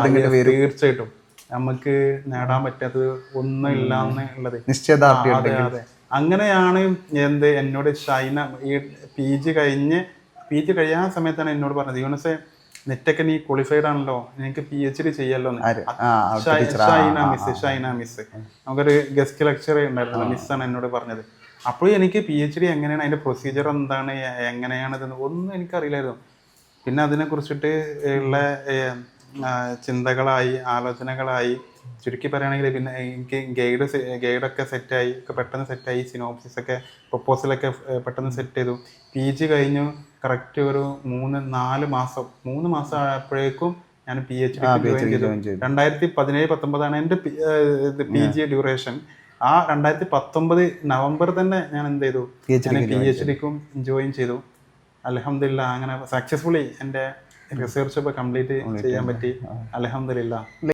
തീർച്ചയായിട്ടും നമുക്ക് നേടാൻ പറ്റാത്തത് ഒന്നും ഇല്ല എന്നുള്ളത് നിശ്ചയദാർഢ്യം. അങ്ങനെയാണ് എന്ത് എന്നോട് ഷൈന ഈ പി ജി കഴിഞ്ഞ് പി ജി കഴിയാൻ സമയത്താണ് എന്നോട് പറഞ്ഞത്. യൂണിസെ നെറ്റൊക്കെ നീ ക്വാളിഫൈഡ് ആണല്ലോ നിനക്ക് പി എച്ച് ഡി ചെയ്യല്ലോ. ആ, ഷൈന മിസ് ഷൈന മിസ് നമുക്കൊരു ഗസ്റ്റ് ലെക്ചർ ഉണ്ടായിരുന്നു മിസ്സാണ് എന്നോട് പറഞ്ഞത്. അപ്പോഴും എനിക്ക് പി എച്ച് ഡി എങ്ങനെയാണ്? അതിന്റെ പ്രൊസീജിയർ എന്താണ്? എങ്ങനെയാണ് ഇതെന്ന് ഒന്നും എനിക്കറിയില്ലായിരുന്നു. പിന്നെ അതിനെ കുറിച്ചിട്ട് ഉള്ള ചിന്തകളായി ആലോചനകളായി ചുരുക്കി പറയുകയാണെങ്കിൽ പിന്നെ എനിക്ക് ഗൈഡ് ഗൈഡൊക്കെ സെറ്റായി ഒക്കെ പെട്ടെന്ന് സെറ്റായി സിനോപ്സിസൊക്കെ പ്രൊപ്പോസലൊക്കെ പെട്ടെന്ന് സെറ്റ് ചെയ്തു. പി ജി കഴിഞ്ഞു. കറക്റ്റ് ഒരു മൂന്ന് നാല് മാസം മൂന്ന് മാസം ആയപ്പോഴേക്കും ഞാൻ പി എച്ച് ഡി. രണ്ടായിരത്തി പതിനേഴ് പത്തൊമ്പതാണ് എന്റെ പി ജി ഡ്യൂറേഷൻ ആ രണ്ടായിരത്തി പത്തൊമ്പത് നവംബർ തന്നെ ഞാൻ എന്ത് ചെയ്തു? പി എച്ച് ഡിക്കും ജോയിൻ ചെയ്തു. അലഹമില്ല അങ്ങനെ സക്സസ്ഫുള്ളി എന്റെ റിസർച്ച് ഒക്കെ കംപ്ലീറ്റ് ചെയ്യാൻ പറ്റി. അലഹമില്ല